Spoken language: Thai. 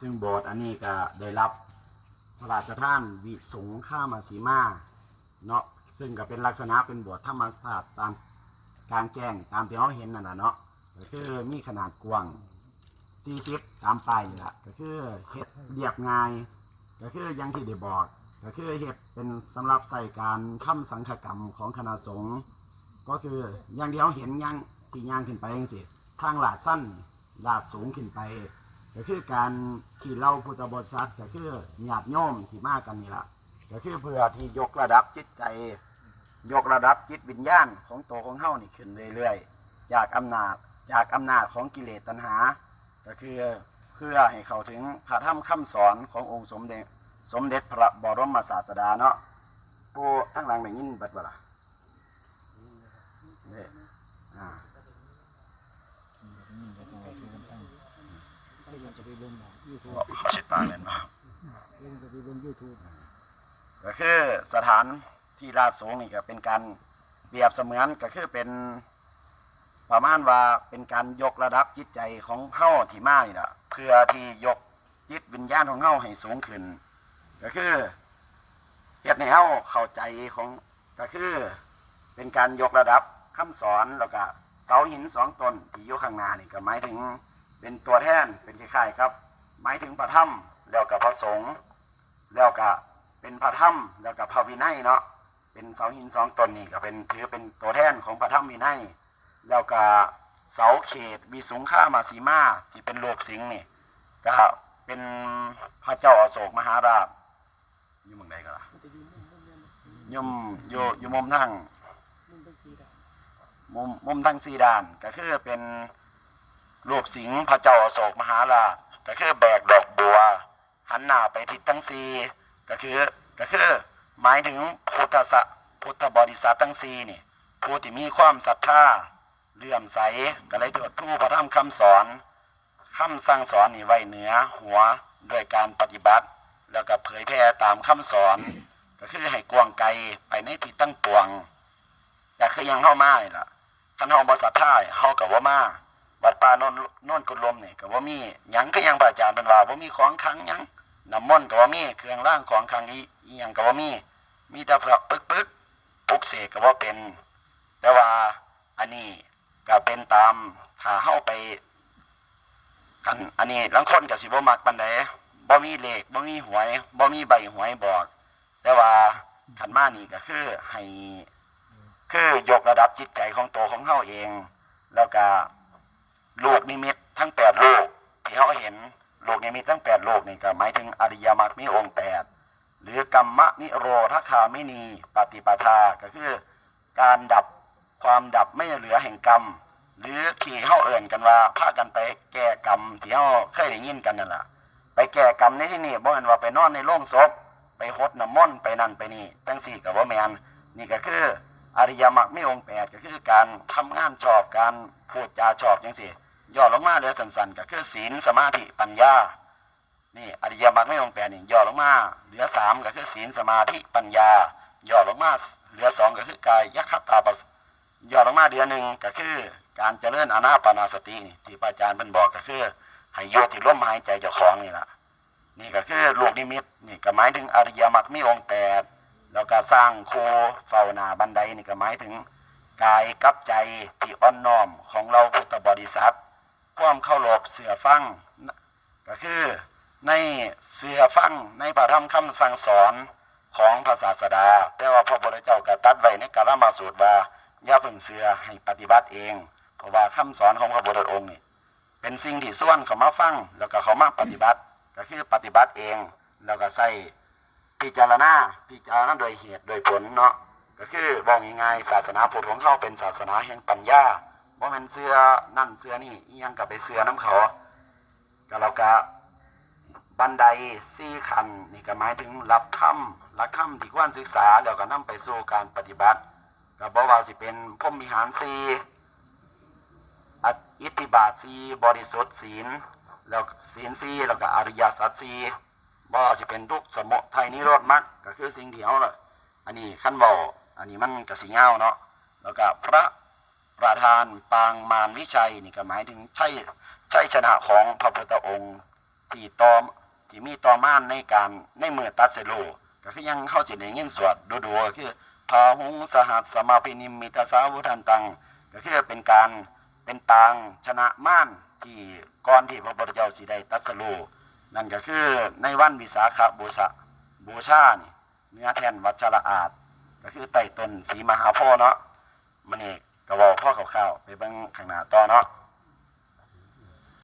ซึ่งโบสถ์อันนี้ก็ได้รับพระราชทานวิสงข้ามาสีมาเนาะซึ่งก็เป็นลักษณะเป็นโบสถ์ธรรมศาสตร์ตามกลางแจ้งตามที่เราเห็นนั่นแหละเนาะก็คือมีขนาดกว้าง40ตามไปนี่ละก็คือเฮ็ดเรียบง่าย ก็คืออยังที่ได้บอก ก็คือเฮ็ดเป็นสำหรับใส่การทำสังฆกรรมของคณะสงฆ์ก็คืออย่างเดียวเห็นย่างที่ย่างขึ้นไปจังสิทางลาดสั้นลาดสูงขึ้นไป ก็คือการที่เล่าพุทธบริษัทก็คือญาติโยมที่มากันนี่ละก็คือเพื่อที่ยกระดับจิตใจ ยกระดับจิตวิญญาณของตัวของเฮานี่ขึ้นเรื่อยๆจากอำนาจจากอำนาจของกิเลสตัณหา ก็คือเพื่อให้เขาถึงพระธรรมคำสอนขององค์สมเด็จสมเด็จพระบรมศาสดาเนาะผู้ทั้งหลังได้ยินบัดบ่ล่ะเนี่ยอ่า เขาชิดปาเลยเนาะก็คือสถานที่ราชสงฆ์นี่ก็เป็นการเปรียบเสมือนก็คือเป็นประมาณว่าเป็นการยกระดับจิตใจของเฮาที่มานี่แหละเพื่อที่ยกจิตวิญญาณของเฮาให้สูงขึ้น ก็คือเฮ็ดให้เฮาเข้าใจของก็คือเป็นการยกระดับคำสอนแล้วก็เสาหินสองตนที่อยู่ข้างหน้านี่ก็หมายถึง เป็นตัวแทนเป็นคล้ายๆครับ หมายถึงพระธรรมแล้วกับพระสงฆ์แล้วก็เป็นพระธรรมแล้วกับพระวินัยเนาะเป็นเสาหินสองตนนี่ก็เป็นถือเป็นตัวแทนของพระธรรมวินัยแล้วก็เสาเขตมีสูงค่ามาสีมาที่เป็นโลกสิงห์นี่ก็เป็นพระเจ้าอโศกมหาราชอยู่เมืองใดก็ล่ะยมอยู่อยู่มุมทั้งมุมมุมทั้งสีด้านก็คือเป็น รูปสิงห์พระเจ้าอโศกมหาราชก็คือแบกดอกบัว หันหน้าไปทิศทั้งสี่ก็คือก็คือหมายถึงพุทธสะพุทธบริษัททั้งสี่นี่ผู้ที่มีความศรัทธาเลื่อมใสก็เลยตรวจผู้พระธรรมคำสอนคำสั่งสอนนี่ไว้เหนือหัวด้วยการปฏิบัติ แล้วก็เผยแพร่ตามคำสอน ก็คือให้กวางไกลไปในทิศตั้งปวงแต่คือยังเข้ามาล่ะท่านเฮาบ่ศรัทธาเฮาก็บ่มา วัดป่าโนนโนนกุลมนี่ก็ว่ามีหยังก็ยังพระอาจารย์เป็นว่าว่ามีของขังหยังน้ำมนต์ก็ว่ามีเครื่องร่างของขังอีอีหยังก็ว่ามี มีแต่พระปึกปึกปุกเสกก็ว่าเป็น แต่ว่าอันนี้ก็เป็นตามถ้าเฮาไปกันอันนี้ลังคนก็สิบ่มักปานใดบ่มีเลขบ่มีหวยบ่มีใบหวยบอก แต่ว่าขันมานี่ก็คือให้คือยกระดับจิตใจของตัวของเฮาเอง แล้วก็ ลูกนิมิตทั้งแปดโลกที่เขาเห็นลูกนิมิตทั้งแปดโลกนี่ก็หมายถึงอริยมรรคมีองค์แปดหรือกรรมนิโรธคาไมินีปฏิปทาก็คือการดับความดับไม่เหลือแห่งกรรม หรือขี่เข้าเอ่นกันว่าพากันไปแก้กรรมที่เขาเคยได้ยินกันนั่นแหละไปแก้กรรมในที่นี่บ่แม่นว่าไปนอนในโรงศพไปหดน้ำมนต์ไปนั่นไปนี่จังสี่กับว่าแมนนี่ก็คืออริยมรรคไมีองแปดก็คือการทำงานชอบการพูดจาชอบจังสี่ ย่อลงมาเหลือสันๆก็คือศีลสมาธิปัญญา นี่อริยมรรคไม่องแปดนี่ย่อลงมาเหลือสามก็คือศีลสมาธิปัญญา ย่อลงมาเหลือสองก็คือกายยัคตาปัสย่อลงมาเดือนหนึ่งก็คือ การเจริญอนาปานาสตินี่ที่พระอาจารย์เป็นบอกก็คือให้โยที่ลมหายใจเจ้าของนี่แหละนี่ก็คือลูกนิมิตนี่ก็หมายถึงอริยมรรคมีองแปดแล้วก็สร้างโคเฝ้านาบันไดนี่ก็หมายถึงกายกับใจที่อ่อนน้อมของเราพุทธบริษัท ความเข้ารบเสือฟังก็คือในเสือฟังในพระธรรมคำสั่งสอนของพระศาสดา แต่ว่าพระพุทธเจ้าก็ตัดไว้ในกาลมาสูตรว่าอย่าเพิ่งเสือให้ปฏิบัติเอง เพราะว่าคำสอนของพระพุทธองค์นี่เป็นสิ่งที่ส่วนเขามาฟังแล้วก็เขามาปฏิบัติ ก็คือปฏิบัติเอง แล้วก็ใส่พิจารณาพิจารณาโดยเหตุโดยผลเนาะก็คือบอกง่ายๆศาสนาพุทธของเขาเป็นศาสนาแห่งปัญญา ว่ามันเสื้อนั่นเสื้อนี่อิหยังกับไปเสื้อน้ำเขาก็เราก็บันไดสี่ขันนี่ก็หมายถึงรับคำรับคำที่ควรศึกษาแล้วก็นำไปสู่การปฏิบัติก็บอกว่าสิเป็นพรหมวิหารสีอัตอิทธิบาทสีบริสุทธิ์ศีลแล้วศีลสีแล้วก็อริยสัจสีบ่ว่าสิเป็นทุกสมุทัยนิโรธมรรคก็คือสิ่งเดียวเลยอันนี้ขั้นบออันนี้มันกระสีเงาเนาะแล้วก็พระ ประธานปางมารวิชัยนี่ก็หมายถึงใช่ใช่ชนะของพระพุทธองค์ที่ต่อที่มีต่อม่านในการในมือตัดเสโลก็คือยังเข้าสิได้ยินสวดดูๆก็คือพาหุงสหัสสมาพินิมิตาสาวุทันตังก็คือเป็นการเป็นปางชนะม่านที่ก่อนที่พระพุทธเจ้าสิได้ตรัสรู้นั่นก็คือในวันวิสาขบูชาบูชานี่เนื้อแทนวัชระอาจ ก็คือไต่ต้นสีมหาพธิ์เนาะมันเอก ก็บอกพ่อข่าวๆไปเบิ่งข้างหน้าต่อเนาะ